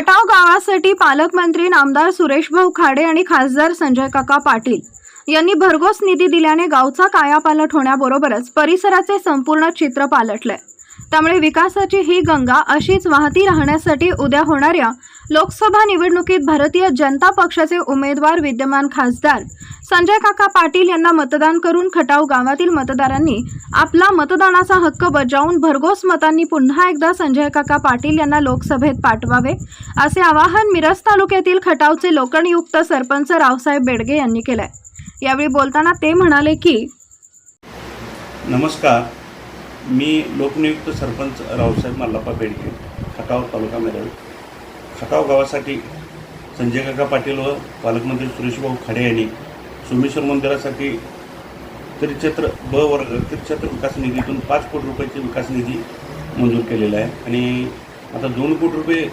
खटाव गावासाठी पालकमंत्री नामदार सुरेशभाऊ खाडे आणि खासदार संजय काका पाटील यांनी भरघोस निधी दिल्याने गावचा कायापालट होण्याबरोबरच परिसराचे संपूर्ण चित्र पालटले त्यामुळे विकासाची ही गंगा अशीच वाहती राहण्यासाठी उद्या होणाऱ्या लोकसभा निवडणुकीत भारतीय जनता पक्षाचे उमेदवार विद्यमान खासदार संजय काका पाटील यांना मतदान करून खटाव गावातील मतदारांनी आपला मतदानाचा हक्क बजावून भरघोस मतांनी पुन्हा एकदा संजय काका पाटील यांना लोकसभेत पाठवावे असे आवाहन मिरज तालुक्यातील खटावचे लोकनियुक्त सरपंच रावसाहेब बेडगे यांनी केलंय. यावेळी बोलताना ते म्हणाले की नमस्कार मी लोकनियुक्त सरपंच रावसाहेब मल्लप्पा बेडगे खटाव तालुका खटाव गावासाठी संजय काका पाटील व पालकमंत्री सुरेशभाऊ खाडे यांनी सोमेश्वर मंदिरासाठी त्रिक्षेत्र ब वर्ग त्रिक्षेत्र विकास निधीतून पाच कोटी रुपयाची विकास निधी मंजूर केलेला आहे. आणि आता दोन कोटी रुपये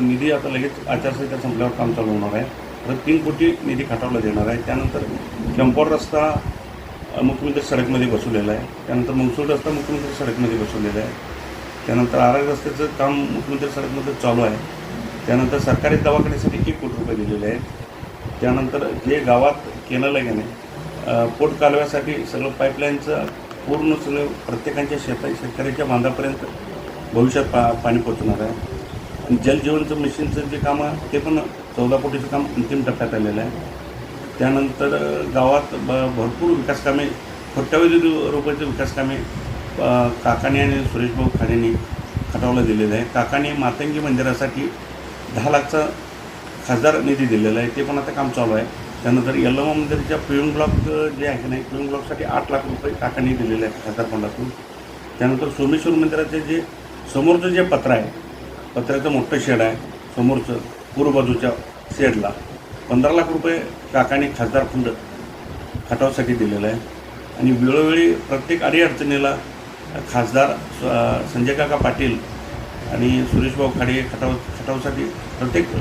निधी आता लगेच आचारसंहिता संपल्यावर काम चालू होणार आहे. तर तीन कोटी निधी खटावला देणार आहे. त्यानंतर कंपाऊंड रस्ता मुख्यमंत्री सडकमध्ये बसवलेला आहे. त्यानंतर मंगसूर रस्ता मुख्यमंत्री सडकमध्ये बसवलेला आहे. त्यानंतर आरग रस्त्याचं काम मुख्यमंत्री सडकमध्ये चालू आहे. त्यानंतर सरकारी दवाखान्यासाठी एक कोटी रुपये दिलेले आहेत. त्यानंतर जे गावात केलं आहे की नाही पोट कालव्यासाठी सगळं पाईपलाईनचं पूर्ण सगळं प्रत्येकाच्या शेता शेतकऱ्याच्या बांधापर्यंत भविष्यात पा पाणी पोचणार आहे. आणि जलजीवनचं मिशनचं जे काम आहे ते पण चौदा कोटीचं काम अंतिम टप्प्यात आलेलं आहे. त्यानंतर गावात ब भरपूर विकास कामे कोट्यावधी रुपयाचे विकास कामे काकाने आणि सुरेशभाऊ खाडेंनी खटावला दिलेलं आहे. काकाने मातंगी मंदिरासाठी दहा लाखचा खासदार निधी दिलेला आहे ते पण आता काम चालू आहे. त्यानंतर यल्लमा मंदिरच्या पिळून ब्लॉक जे आहे नाही पिळून ब्लॉकसाठी आठ लाख रुपये काकांनी दिलेले आहेत खासदार फंडातून. त्यानंतर सोमेश्वर मंदिराचे जे समोरचं जे पत्र आहे पत्र्याचं मोठं शेड आहे समोरचं पूर्व बाजूच्या शेडला पंधरा लाख रुपये काकाने खासदार फंड खटावसाठी दिलेलं आहे. आणि वेळोवेळी प्रत्येक अडीअडचणीला खासदार स- संजय काका पाटील आणि सुरेशभाऊ खाडे खटाव खटावसाठी प्रत्येक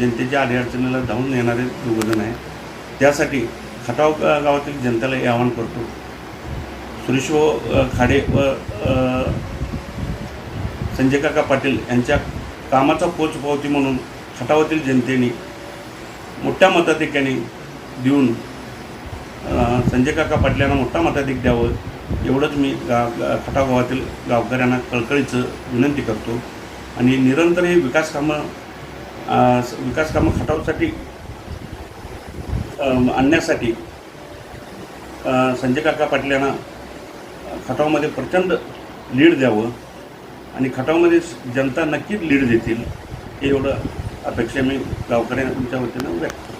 जनतेच्या अडीअडचणीला धावून येणारे दोघंजण आहे. त्यासाठी खटाव गावातील जनतेला हे आवाहन करतो. सुरेशभाऊ खाडे व संजय काका पाटील यांच्या कामाचा पोचपावती म्हणून खटावातील जनतेने मोठ्या मताधिक्याने देऊन संजय काका पाटील यांना मोठा मताधिक द्यावं. एवढंच मी गा खटागावातील खटाव गावातील गावकऱ्यांना कळकळीचं विनंती करतो. आणि निरंतर हे विकास कामं विकास कामं खटावसाठी आणण्यासाठी संजय काका पाटील यांना खटावमध्ये प्रचंड लीड द्यावं. आणि खटावमध्ये जनता नक्कीच लीड देतील हे एवढं अपेक्षा मी गावकऱ्यांच्या वतीनं व्यक्त करतो.